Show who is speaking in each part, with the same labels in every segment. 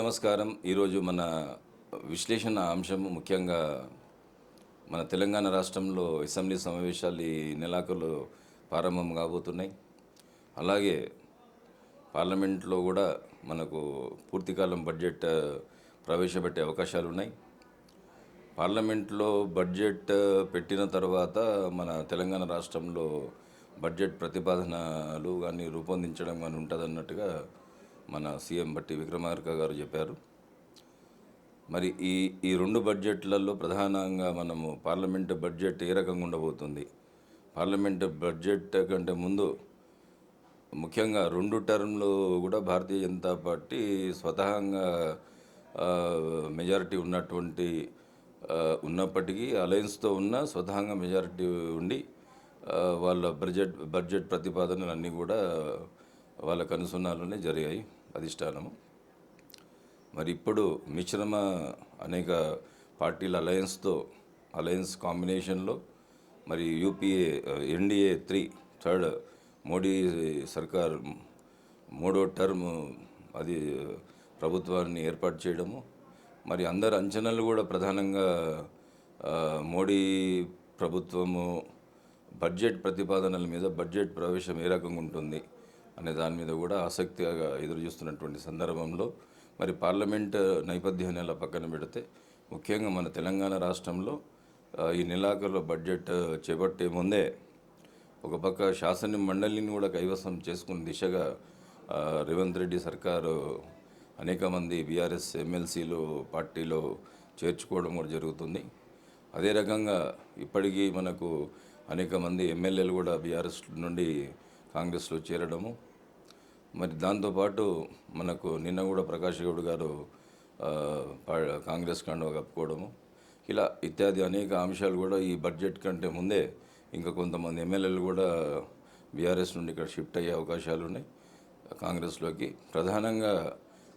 Speaker 1: నమస్కారం. ఈరోజు మన విశ్లేషణ అంశం ముఖ్యంగా మన తెలంగాణ రాష్ట్రంలో అసెంబ్లీ సమావేశాలు ఈ నెలాఖరులో ప్రారంభం కాబోతున్నాయి. అలాగే పార్లమెంట్లో కూడా మనకు పూర్తికాలం బడ్జెట్ ప్రవేశపెట్టే అవకాశాలు ఉన్నాయి. పార్లమెంట్లో బడ్జెట్ పెట్టిన తర్వాత మన తెలంగాణ రాష్ట్రంలో బడ్జెట్ ప్రతిపాదనలు కానీ రూపొందించడం కానీ ఉంటుందన్నట్టుగా మన సీఎం బట్టి విక్రమార్క గారు చెప్పారు. మరి ఈ ఈ రెండు బడ్జెట్లలో ప్రధానంగా మనము పార్లమెంట్ బడ్జెట్ ఏ రకంగా ఉండబోతుంది? పార్లమెంట్ బడ్జెట్ కంటే ముందు ముఖ్యంగా రెండు టర్మ్లు కూడా భారతీయ జనతా పార్టీ స్వతహాగా మెజారిటీ ఉన్నటువంటి ఆ, ఉన్నప్పటికీ అలయన్స్తో ఉన్న స్వతహాగా మెజారిటీ ఉండి వాళ్ళ బడ్జెట్ బడ్జెట్ ప్రతిపాదనలు అన్నీ కూడా వాళ్ళ కనుసన్నాలోనే జరిగాయి. అధిష్టానము. మరి ఇప్పుడు మిశ్రమ అనేక పార్టీల అలయన్స్తో అలయన్స్ కాంబినేషన్లో మరి UPA NDA three third Modi సర్కార్ మూడో టర్మ్ అది ప్రభుత్వాన్ని ఏర్పాటు చేయడము. మరి అందరు అంచనాలు కూడా ప్రధానంగా మోడీ ప్రభుత్వము బడ్జెట్ ప్రతిపాదనల మీద బడ్జెట్ ప్రవేశం ఏ రకంగా ఉంటుంది అనే దాని మీద కూడా ఆసక్తిగా ఎదురు చూస్తున్నటువంటి సందర్భంలో మరి పార్లమెంట్ నేపథ్యాన్ని అలా పక్కన పెడితే ముఖ్యంగా మన తెలంగాణ రాష్ట్రంలో ఈ నెలాఖరులో బడ్జెట్ చేపట్టే ముందే ఒక పక్క శాసన మండలిని కూడా కైవసం చేసుకున్న దిశగా రేవంత్ రెడ్డి సర్కారు అనేక మంది బీఆర్ఎస్ ఎమ్మెల్సీలు పార్టీలో చేర్చుకోవడం కూడా జరుగుతుంది. అదే రకంగా ఇప్పటికీ మనకు అనేక మంది ఎమ్మెల్యేలు కూడా బీఆర్ఎస్ నుండి కాంగ్రెస్లో చేరడము మరి దాంతోపాటు మనకు నిన్న కూడా ప్రకాష్ గౌడ్ గారు పా- కాంగ్రెస్ కండువ కప్పుకోవడము ఇలా ఇత్యాది అనేక అంశాలు కూడా ఈ బడ్జెట్ కంటే ముందే ఇంకా కొంతమంది ఎమ్మెల్యేలు కూడా బీఆర్ఎస్ నుండి ఇక్కడ షిఫ్ట్ అయ్యే అవకాశాలు ఉన్నాయి కాంగ్రెస్లోకి. ప్రధానంగా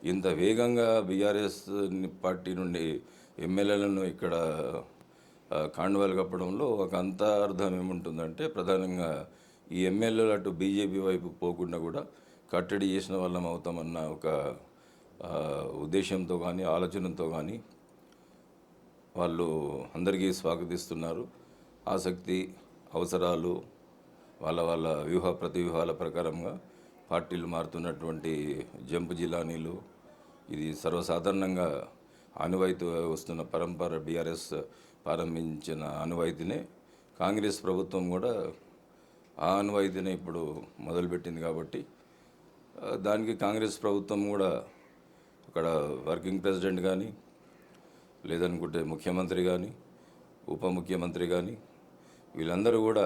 Speaker 1: ఇంత వేగంగా బీఆర్ఎస్ పార్టీ నుండి ఎమ్మెల్యేలను ఇక్కడ కాండవాలు కప్పడంలో ఒక అంతార్థం ఏముంటుందంటే ప్రధానంగా ఈ ఎమ్మెల్యేలు అటు బీజేపీ వైపు పోకుండా కూడా కట్టడి చేసిన వాళ్ళం అవుతామన్న ఒక ఉద్దేశంతో కానీ ఆలోచనతో కానీ వాళ్ళు అందరికీ స్వాగతిస్తున్నారు. ఆసక్తి అవసరాలు వాళ్ళ వాళ్ళ వ్యూహ ప్రతివ్యూహాల ప్రకారంగా పార్టీలు మారుతున్నటువంటి జంపు జిలానీలు ఇది సర్వసాధారణంగా ఆనువాయితీ వస్తున్న పరంపర బీఆర్ఎస్ ప్రారంభించిన ఆనువాయితీనే కాంగ్రెస్ ప్రభుత్వం కూడా ఆ ఆనువాయితీనే ఇప్పుడు మొదలుపెట్టింది కాబట్టి దానికి కాంగ్రెస్ ప్రభుత్వం కూడా అక్కడ వర్కింగ్ ప్రెసిడెంట్ కానీ లేదనుకుంటే ముఖ్యమంత్రి కానీ ఉప ముఖ్యమంత్రి కానీ వీళ్ళందరూ కూడా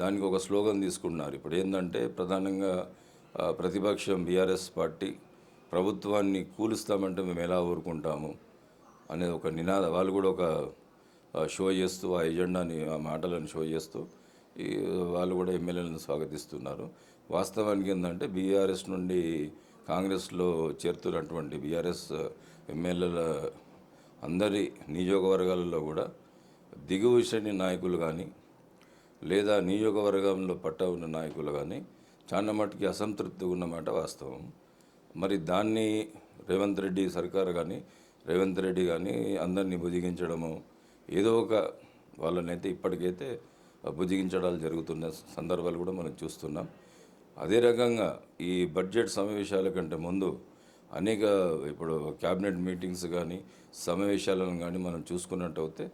Speaker 1: దానికి ఒక స్లోగన్ తీసుకుంటున్నారు. ఇప్పుడు ఏంటంటే ప్రధానంగా ప్రతిపక్షం బీఆర్ఎస్ పార్టీ ప్రభుత్వాన్ని కూలుస్తామంటే మేము ఎలా ఊరుకుంటాము అనేది ఒక నినాద వాళ్ళు కూడా ఒక షో చేస్తూ ఆ ఎజెండాని ఆ మాటలను షో చేస్తూ ఈ వాళ్ళు కూడా ఎమ్మెల్యేలను స్వాగతిస్తున్నారు. వాస్తవానికి ఏంటంటే బీఆర్ఎస్ నుండి కాంగ్రెస్లో చేరుతున్నటువంటి బీఆర్ఎస్ ఎమ్మెల్యేల అందరి నియోజకవర్గాలలో కూడా దిగువ శ్రేణి నాయకులు కానీ లేదా నియోజకవర్గంలో పట్ట ఉన్న నాయకులు కానీ చాలా మటుకి అసంతృప్తిగా ఉన్నమాట వాస్తవం. మరి దాన్ని రేవంత్ రెడ్డి సర్కారు కానీ రేవంత్ రెడ్డి కానీ అందరినీ బుజ్జిగించడము ఏదో ఒక వాళ్ళనైతే ఇప్పటికైతే బుజ్జిగించడాలు జరుగుతున్న సందర్భాలు కూడా మనం చూస్తున్నాం. అదే రకంగా ఈ బడ్జెట్ సమావేశాల కంటే ముందు అనేక ఇప్పుడు క్యాబినెట్ మీటింగ్స్ కానీ సమావేశాలను కానీ మనం చూసుకున్నట్టయితే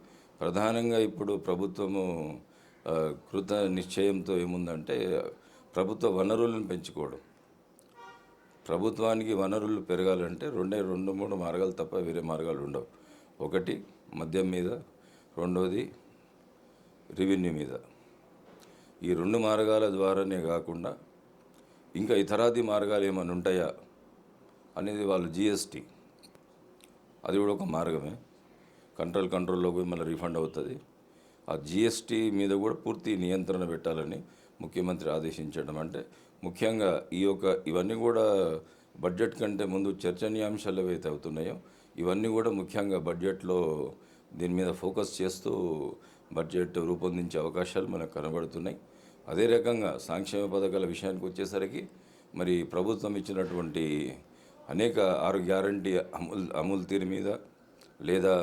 Speaker 1: ప్రధానంగా ఇప్పుడు ప్రభుత్వము కృత నిశ్చయంతో ఏముందంటే ప్రభుత్వ వనరులను పెంచుకోవడం. ప్రభుత్వానికి వనరులు పెరగాలంటే రెండే రెండు మూడు మార్గాలు తప్ప వేరే మార్గాలు ఉండవు. ఒకటి మద్యం మీద రెండోది రెవెన్యూ మీద. ఈ రెండు మార్గాల ద్వారానే కాకుండా ఇంకా ఇతరాది మార్గాలు ఏమైనా ఉంటాయా అనేది వాళ్ళు జిఎస్టీ. అది కూడా ఒక మార్గమే. కంట్రోల్ కంట్రోల్లో పోయి మళ్ళీ రీఫండ్ అవుతుంది. ఆ జిఎస్టీ మీద కూడా పూర్తి నియంత్రణ పెట్టాలని ముఖ్యమంత్రి ఆదేశించడం అంటే ముఖ్యంగా ఈ యొక్క ఇవన్నీ కూడా బడ్జెట్ కంటే ముందు చర్చనీయాంశాలు ఏవైతే అవుతున్నాయో ఇవన్నీ కూడా ముఖ్యంగా బడ్జెట్లో దీని మీద ఫోకస్ చేస్తూ బడ్జెట్ రూపొందించే అవకాశాలు మనకు కనబడుతున్నాయి. అదే రకంగా సంక్షేమ పథకాల విషయానికి వచ్చేసరికి మరి ప్రభుత్వం ఇచ్చినటువంటి అనేక ఆరు గ్యారంటీ అమలు అమలు తీరు మీద లేదా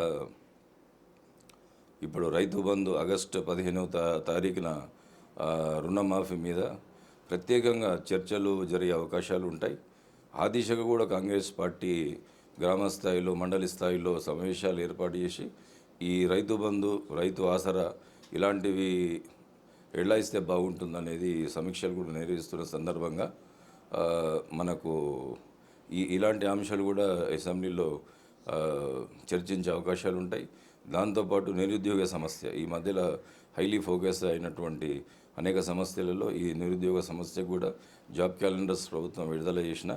Speaker 1: ఇప్పుడు రైతు బంధు ఆగస్టు పదిహేనవ తా తారీఖున రుణమాఫీ మీద ప్రత్యేకంగా చర్చలు జరిగే అవకాశాలు ఉంటాయి. ఆ దిశగా కూడా కాంగ్రెస్ పార్టీ గ్రామ స్థాయిలో మండలి స్థాయిలో సమావేశాలు ఏర్పాటు చేసి ఈ రైతు బంధు రైతు ఆసరా ఇలాంటివి ఎట్లా ఇస్తే బాగుంటుందనేది సమీక్షలు కూడా నిర్వహిస్తున్న సందర్భంగా మనకు ఈ ఇలాంటి అంశాలు కూడా అసెంబ్లీలో చర్చించే అవకాశాలు ఉంటాయి. దాంతోపాటు నిరుద్యోగ సమస్య ఈ మధ్యలో హైలీ ఫోకస్ అయినటువంటి అనేక సమస్యలలో ఈ నిరుద్యోగ సమస్య కూడా జాబ్ క్యాలెండర్స్ ప్రభుత్వం విడుదల చేసిన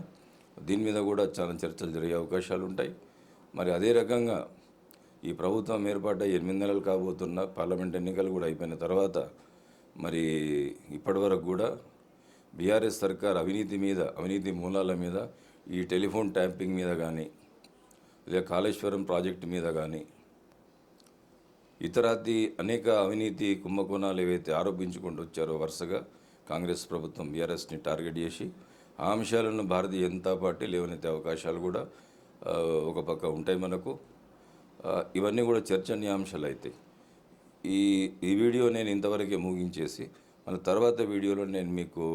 Speaker 1: దీని మీద కూడా చాలా చర్చలు జరిగే అవకాశాలు ఉంటాయి. మరి అదే రకంగా ఈ ప్రభుత్వం ఏర్పాటై ఎనిమిది నెలలు కాబోతున్న పార్లమెంట్ ఎన్నికలు కూడా అయిపోయిన తర్వాత మరి ఇప్పటివరకు కూడా బీఆర్ఎస్ సర్కార్ అవినీతి మీద అవినీతి మూలాల మీద ఈ టెలిఫోన్ ట్యాంపింగ్ మీద కానీ లేదా కాళేశ్వరం ప్రాజెక్టు మీద కానీ ఇతరాతి అనేక అవినీతి కుంభకోణాలు ఏవైతే ఆరోపించుకుంటూ వచ్చారో వరుసగా కాంగ్రెస్ ప్రభుత్వం బీఆర్ఎస్ని టార్గెట్ చేసి ఆ అంశాలను భారతీయ జనతా పార్టీ లేవనెత్తే అవకాశాలు కూడా ఒక పక్క ఉంటాయి మనకు. ఇవన్నీ కూడా చర్చనీయాంశాలు అవుతాయి ఈ ఈ వీడియో నేను ఇంతవరకే ముగించేసి మన తర్వాత వీడియోలో నేను మీకు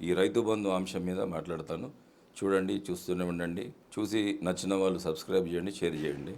Speaker 1: ఈ రైతు బంధు అంశం మీద మాట్లాడతాను. చూడండి చూస్తూనే ఉండండి. చూసి నచ్చిన వాళ్ళు సబ్స్క్రైబ్ చేయండి షేర్ చేయండి.